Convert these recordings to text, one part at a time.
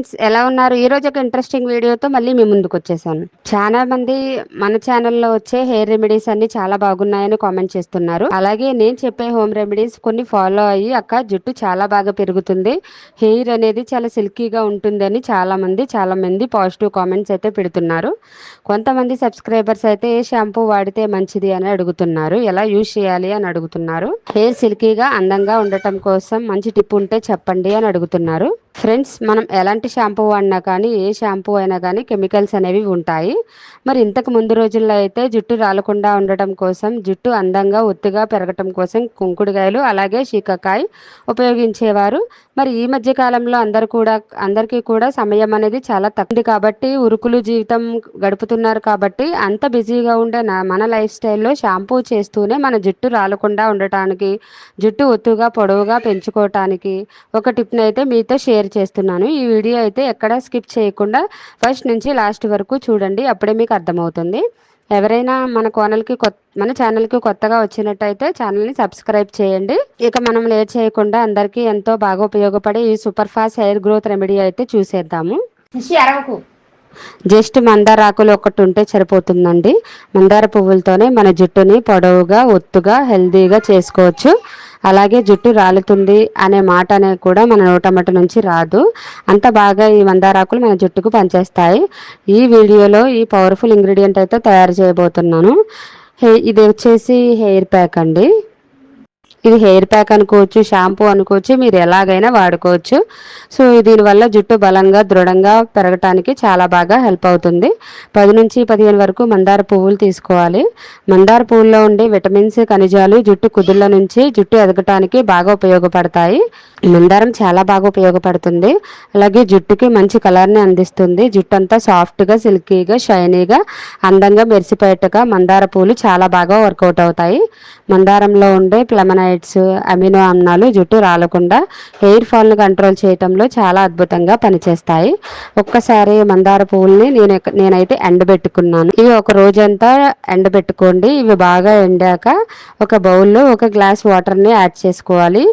Friends ఎలా ఉన్నారు? ఈ రోజు ఒక ఇంట్రెస్టింగ్ వీడియోతో మళ్ళీ మీ ముందుకు వచ్చేసాను. చాలా మంది మన ఛానల్లో వచ్చే హెయిర్ రెమెడీస్ అన్ని చాలా బాగున్నాయని కామెంట్ చేస్తున్నారు. అలాగే నేను చెప్పే హోమ్ రెమెడీస్ కొన్ని ఫాలో అయ్యి అక్క జుట్టు చాలా బాగా పెరుగుతుంది. హెయిర్ అనేది చాలా సిల్కీగా ఉంటుందని చాలా మంది చాలా మంది పాజిటివ్ కామెంట్స్ అయితే పెడుతున్నారు. కొంతమంది సబ్స్క్రైబర్స్ అయితే ఏ షాంపూ వాడితే మంచిది అని అడుగుతున్నారు. ఎలా యూజ్ చేయాలి అని అడుగుతున్నారు. హెయిర్ సిల్కీగా అందంగా ఉండటం కోసం మంచి టిప్ ఉంటే చెప్పండి అని అడుగుతున్నారు. ఫ్రెండ్స్ మనం ఎలాంటి షాంపూ వాడినా కానీ ఏ షాంపూ అయినా కానీ కెమికల్స్ అనేవి ఉంటాయి. మరి ఇంతకు ముందు రోజుల్లో అయితే జుట్టు రాలకుండా ఉండటం కోసం జుట్టు అందంగా ఒత్తుగా పెరగటం కోసం కుంకుడుగాయలు అలాగే శీకకాయ ఉపయోగించేవారు. మరి ఈ మధ్య కాలంలో అందరు కూడా అందరికీ కూడా సమయం అనేది చాలా తక్కువ కాబట్టి ఉరుకులు జీవితం గడుపుతున్నారు కాబట్టి అంత బిజీగా ఉండే మన లైఫ్ స్టైల్లో షాంపూ చేస్తూనే మన జుట్టు రాలకుండా ఉండటానికి జుట్టు ఒత్తుగా పొడవుగా పెంచుకోవటానికి ఒక టిప్ని అయితే మీతో షేర్ చేస్తున్నాను. ఈ వీడియో అయితే ఎక్కడ స్కిప్ చేయకుండా ఫస్ట్ నుంచి లాస్ట్ వరకు చూడండి అప్పుడే మీకు అర్థమవుతుంది. ఎవరైనా మన కోనల్కి కొత్త మన ఛానల్కి కొత్తగా వచ్చినట్టయితే ఛానల్ని సబ్స్క్రైబ్ చేయండి. ఇక మనం లేట్ చేయకుండా అందరికీ ఎంతో బాగా ఉపయోగపడే ఈ super fast hair growth remedy అయితే చూసేద్దాము. జస్ట్ మందార ఆకులు ఒకటి ఉంటే సరిపోతుందండి. మందార పువ్వులతోనే మన జుట్టుని పొడవుగా ఒత్తుగా హెల్దీగా చేసుకోవచ్చు. అలాగే జుట్టు రాలుతుంది అనే మాట అనేది కూడా మన నోటమట నుంచి రాదు. అంత బాగా ఈ మందారాకులు మన జుట్టుకు పనిచేస్తాయి. ఈ వీడియోలో ఈ పవర్ఫుల్ ఇంగ్రీడియంట్ అయితే తయారు చేయబోతున్నాను. ఇది వచ్చేసి హెయిర్ ప్యాక్ అండి. ఇది హెయిర్ ప్యాక్ అనుకోవచ్చు షాంపూ అనుకోవచ్చు మీరు ఎలాగైనా వాడుకోవచ్చు. సో దీనివల్ల జుట్టు బలంగా దృఢంగా పెరగటానికి చాలా బాగా హెల్ప్ అవుతుంది. పది నుంచి పదిహేను వరకు మందార పువ్వులు తీసుకోవాలి. మందార పువ్వుల్లో ఉండే విటమిన్స్ ఖనిజాలు జుట్టు కుదుళ్ళ నుంచి జుట్టు ఎదగటానికి బాగా ఉపయోగపడతాయి. మందారం చాలా బాగా ఉపయోగపడుతుంది. అలాగే జుట్టుకి మంచి కలర్ని అందిస్తుంది. జుట్టు అంతా సాఫ్ట్గా సిల్కీగా షైనీగా అందంగా మెరిసిపోయేట్టుగా మందార పూలు చాలా బాగా వర్కౌట్ అవుతాయి. మందారంలో ఉండే ప్లెమనైట్స్ అమినో అమ్నాలు జుట్టు రాలకుండా హెయిర్ ఫాల్ని కంట్రోల్ చేయటంలో చాలా అద్భుతంగా పనిచేస్తాయి. ఒక్కసారి మందార పువ్వుల్ని నేను నేనైతే ఎండబెట్టుకున్నాను. ఇవి ఒక రోజంతా ఎండబెట్టుకోండి. ఇవి బాగా ఎండాక ఒక బౌల్లో ఒక గ్లాస్ వాటర్ని యాడ్ చేసుకోవాలి.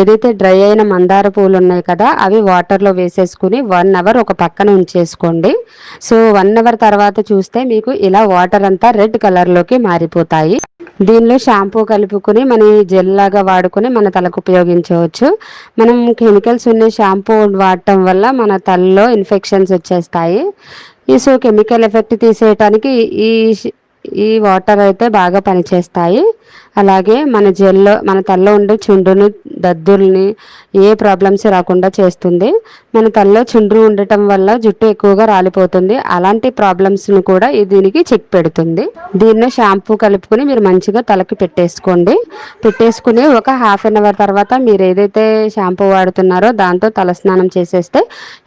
ఏదైతే డ్రై అయిన మందార పువ్వులు ఉన్నాయి కదా అవి వాటర్లో వేసేసుకుని వన్ అవర్ ఒక పక్కన ఉంచేసుకోండి. సో వన్ అవర్ తర్వాత చూస్తే మీకు ఇలా వాటర్ అంతా రెడ్ కలర్లోకి మారిపోతాయి. దీనిలో షాంపూ కలుపుకొని మన జెల్ లాగా వాడుకొని మన తలకు ఉపయోగించవచ్చు. మనం కెమికల్స్ ఉన్న షాంపూ వాడటం వల్ల మన తలలో ఇన్ఫెక్షన్స్ వచ్చేస్తాయి. ఈ సో కెమికల్ ఎఫెక్ట్ తీసేయటానికి ఈ ఈ వాటర్ అయితే బాగా పనిచేస్తాయి. అలాగే మన జెల్లో మన తలలో ఉండే చుండ్రుని దద్దుల్ని ఏ ప్రాబ్లమ్స్ రాకుండా చేస్తుంది. మన తలలో చుండ్రు ఉండటం వల్ల జుట్టు ఎక్కువగా రాలిపోతుంది. అలాంటి ప్రాబ్లమ్స్ని కూడా దీనికి చెక్ పెడుతుంది. దీన్ని షాంపూ కలుపుకొని మీరు మంచిగా తలకి పెట్టేసుకోండి. పెట్టేసుకుని ఒక హాఫ్ అన్ అవర్ తర్వాత మీరు ఏదైతే షాంపూ వాడుతున్నారో దాంతో తలస్నానం చేసేస్తే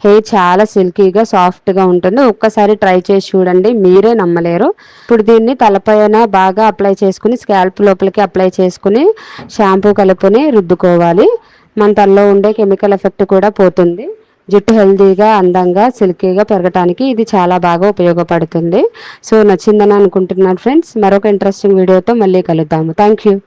హెయిర్ చాలా సిల్కీగా సాఫ్ట్గా ఉంటుంది. ఒక్కసారి ట్రై చేసి చూడండి. మీరే నమ్మలేరు. ఇప్పుడు దీన్ని తలపైన బాగా అప్లై చేసుకుని స్కాల్ప్ లోపలికి తలకి అప్లై చేసుకుని షాంపూ కలుపుని రుద్దుకోవాలి. మన తలలో ఉండే కెమికల్ ఎఫెక్ట్ కూడా పోతుంది. జుట్టు హెల్తీగా అందంగా సిల్కీగా పెరగటానికి ఇది చాలా బాగా ఉపయోగపడుతుంది. సో నచ్చిందని అనుకుంటున్నాను ఫ్రెండ్స్ మరొక ఇంట్రెస్టింగ్ వీడియోతో మళ్ళీ కలుద్దాము. Thank you